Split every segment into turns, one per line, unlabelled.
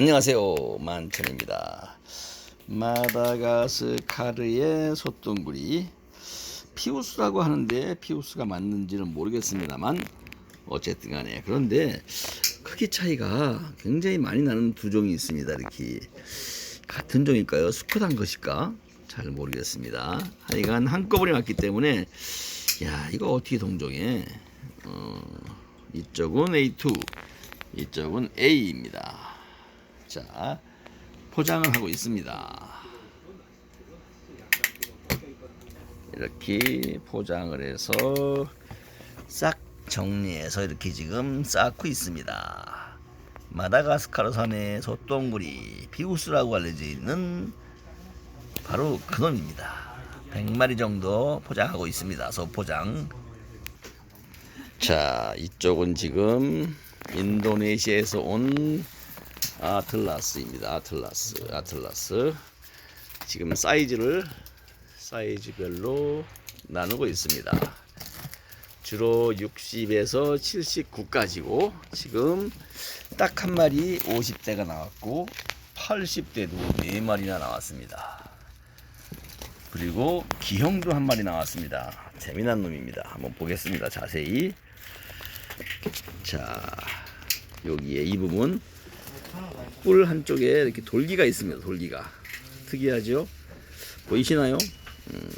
안녕하세요. 만천입니다. 마다가스카르의 소똥구리. 피우스라고 하는데 피우스가 맞는지는 모르겠습니다만 어쨌든 간에. 그런데 크기 차이가 굉장히 많이 나는 두 종이 있습니다. 이렇게 같은 종일까요? 수컷한 것일까? 잘 모르겠습니다. 하여간 한꺼번에 왔기 때문에 야 이거 어떻게 동종해? 어, 이쪽은 A2 이쪽은 A입니다 자, 포장을 하고 있습니다. 이렇게 포장을 해서 싹 정리해서 이렇게 지금 쌓고 있습니다. 마다가스카르 산의 소똥구리 비우스라고 알려져 있는 바로 그놈입니다. 100마리 정도 포장하고 있습니다. 소포장. 자, 이쪽은 지금 인도네시아에서 온 아틀라스입니다. 아틀라스, 아틀라스. 지금 사이즈를 사이즈별로 나누고 있습니다. 주로 60에서 79까지고 지금 딱 한 마리 50대가 나왔고 80대도 4마리나 나왔습니다. 그리고 기형도 한 마리 나왔습니다. 재미난 놈입니다. 한번 보겠습니다. 자세히. 자, 여기에 이 부분 뿔 한쪽에 이렇게 돌기가 있습니다. 돌기가 특이하죠? 보이시나요? 음,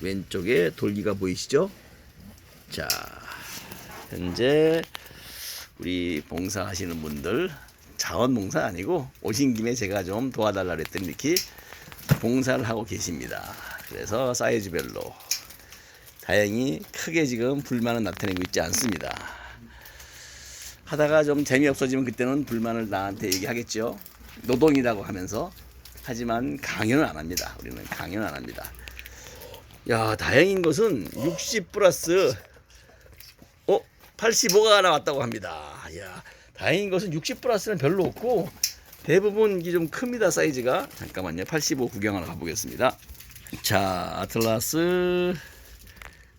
왼쪽에 돌기가 보이시죠? 자, 현재 우리 봉사하시는 분들 자원봉사 아니고 오신 김에 제가 좀 도와달라 그랬더니 이렇게 봉사를 하고 계십니다. 그래서 사이즈별로 다행히 크게 지금 불만은 나타내고 있지 않습니다. 하다가 좀 재미없어지면 그때는 불만을 나한테 얘기하겠죠. 노동이라고 하면서. 하지만 강연을 안 합니다. 우리는 강연 안 합니다. 야, 다행인 것은 60 플러스 어, 85가 나왔다고 합니다. 야, 다행인 것은 60 플러스는 별로 없고 대부분 이게 좀 큽니다. 사이즈가. 잠깐만요. 85 구경하러 가보겠습니다. 자, 아틀라스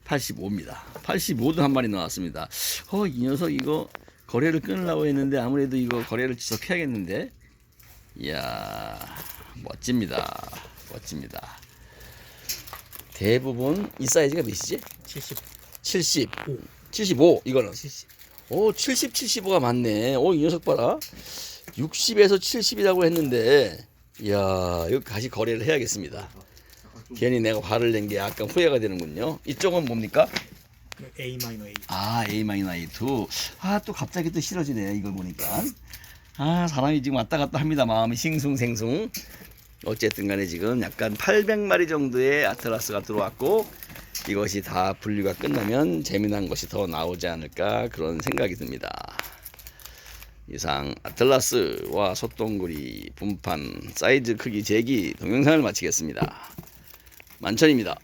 85입니다. 85도 한 마리 나왔습니다. 어, 이 녀석 이거 거래를 끊으려고 했는데 아무래도 이거 거래를 지속해야겠는데. 이야 멋집니다. 멋집니다. 대부분 이 사이즈가 몇이지?
70.
70 75 이거는. 70. 오 70, 75가 맞네. 오 이 녀석 봐라. 60에서 70이라고 했는데. 이야 이거 다시 거래를 해야겠습니다. 괜히 내가 화를 낸 게 약간 후회가 되는군요. 이쪽은 뭡니까?
A 마이너 A.
아 A 마이너 A2 아또 갑자기 또 싫어지네 이걸 보니까. 아 사람이 지금 왔다 갔다 합니다 마음이 싱숭생숭. 어쨌든 간에 지금 약간 800마리 정도의 아틀라스가 들어왔고 이것이 다 분류가 끝나면 재미난 것이 더 나오지 않을까 그런 생각이 듭니다. 이상 아틀라스와 소똥구리 분판 사이즈 크기 재기 동영상을 마치겠습니다. 만천입니다